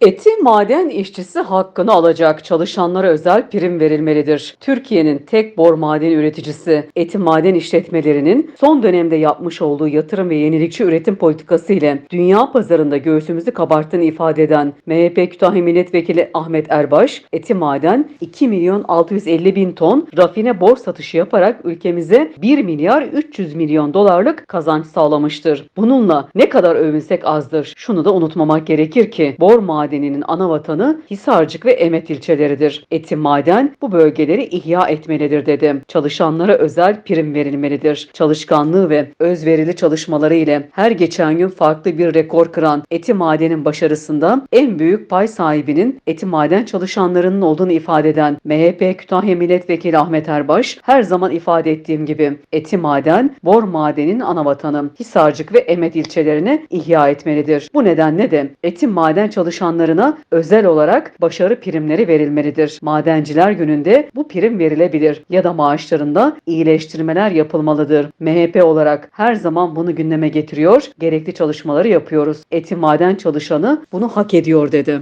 Eti maden işçisi hakkını alacak çalışanlara özel prim verilmelidir. Türkiye'nin tek bor maden üreticisi Eti Maden işletmelerinin son dönemde yapmış olduğu yatırım ve yenilikçi üretim politikası ile dünya pazarında göğsümüzü kabarttığını ifade eden MHP Kütahya Milletvekili Ahmet Erbaş, Eti Maden 2 milyon 650 bin ton rafine bor satışı yaparak ülkemize 1 milyar 300 milyon dolarlık kazanç sağlamıştır. Bununla ne kadar övünsek azdır. Şunu da unutmamak gerekir ki bor madeninin ana vatanı Hisarcık ve Emet ilçeleridir. Eti maden bu bölgeleri ihya etmelidir dedi. Çalışanlara özel prim verilmelidir. Çalışkanlığı ve özverili çalışmaları ile her geçen gün farklı bir rekor kıran Eti madenin başarısında en büyük pay sahibinin Eti maden çalışanlarının olduğunu ifade eden MHP Kütahya Milletvekili Ahmet Erbaş her zaman ifade ettiğim gibi Eti maden bor madenin ana vatanı Hisarcık ve Emet ilçelerini ihya etmelidir. Bu nedenle de Eti maden çalışanlarına özel olarak başarı primleri verilmelidir. Madenciler gününde bu prim verilebilir ya da maaşlarında iyileştirmeler yapılmalıdır. MHP olarak her zaman bunu gündeme getiriyor, gerekli çalışmaları yapıyoruz. Eti maden çalışanı bunu hak ediyor dedi.